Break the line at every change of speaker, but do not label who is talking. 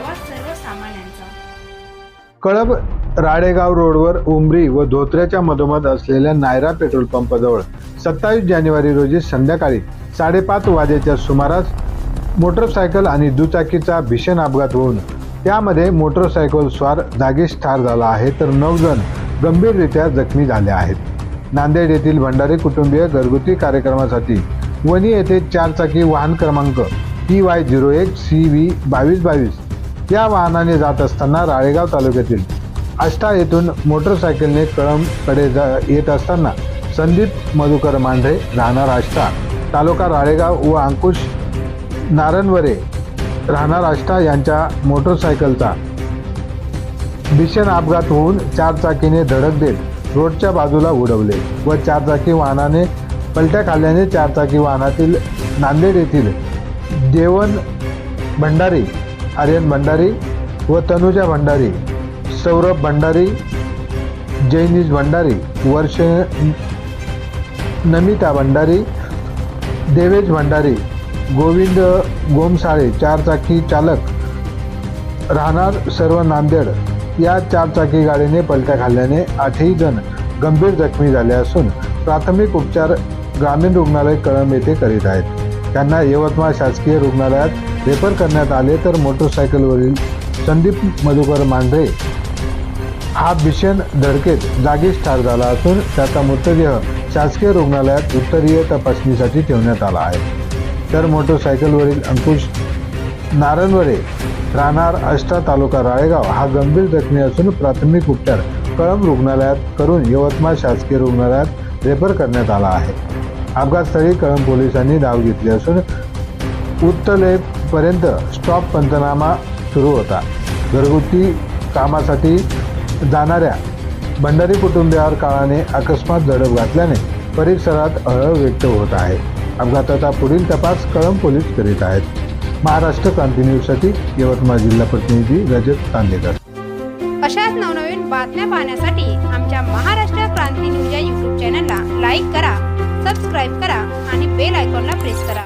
आवाज सर्वसामान्यांचा
कळब राडेगाव रोडवर उमरी व धोत्र्याच्या मधोमध असलेल्या नायरा पेट्रोल पंपाजवळ सत्तावीस जानेवारी रोजी संध्याकाळी साडेपाच वाजेच्या सुमारास मोटरसायकल आणि दुचाकीचा भीषण अपघात होऊन त्यामध्ये मोटरसायकल स्वार जागीच ठार झाला आहे तर नऊ जण गंभीररित्या जखमी झाले आहेत. नांदेड येथील भंडारी कुटुंबीय घरगुती कार्यक्रमासाठी वणी येथे चारचाकी वाहन क्रमांक टी वाय झिरो एक सी व्ही बावीस बावीस या वाहनाने जात असताना राळेगाव तालुक्यातील आष्टा येथून मोटरसायकलने कळमकडे जा येत असताना संदीप मधुकर मांढरे राहणार आष्टा. तालुका राळेगाव व अंकुश नारनवरे राहणार आष्टा यांच्या मोटरसायकलचा. भीषण अपघात होऊन चारचाकीने धडक देत रोडच्या बाजूला उडवले व चारचाकी वाहनाने पलट्या खाल्ल्याने चारचाकी वाहनातील नांदेड येथील देवन भंडारी आर्यन भंडारी व तनुजा भंडारी सौरभ भंडारी जैनीज भंडारी वर्ष नमिता भंडारी देवेश भंडारी गोविंद गोमसाळे चारचाकी चालक राहणार सर्व नांदेड या चारचाकी गाडीने पलट्या खाल्ल्याने आठही जण गंभीर जखमी झाले असून प्राथमिक उपचार ग्रामीण रुग्णालय कळंब येथे करीत आहेत. त्यांना यवतमाळ शासकीय रुग्णालयात रेफर करण्यात आले तर मोटरसायकलवरील संदीप मधुकर मांढरे हा भीषण धडकेत जागीच ठार झाला असून त्याचा मृतदेह शासकीय रुग्णालयात उत्तरीय तपासणीसाठी ठेवण्यात आला आहे. तर मोटरसायकलवरील अंकुश नारनवरे राहणार अष्टा तालुका राळेगाव हा गंभीर जखमी असून प्राथमिक उपचार कळंब रुग्णालयात करून यवतमाळ शासकीय रुग्णालयात रेफर करण्यात आला आहे. अपघातस्थळी कळंब पोलिसांनी धाव घेतली असून उत्तलेप पर्यंत स्टॉप पंचनामा सुरू होता. घरगुती कामासाठी जाणाऱ्या भंडारी कुटुंबियावर काळाने अकस्मात झडप घातल्याने परिसरात हळहळ व्यक्त होत आहे. अपघाताचा पुढील तपास कळंब पोलीस करीत आहेत. महाराष्ट्र क्रांती न्यूजसाठी यवतमाळ जिल्हा प्रतिनिधी रजत तांदेकर
अशाच नवनवीन बातम्या पाहण्यासाठी आमच्या महाराष्ट्र क्रांती न्यूज या यूट्यूब चॅनलला लाईक करा सबस्क्राईब करा आणि बेल आयकॉनला प्रेस करा.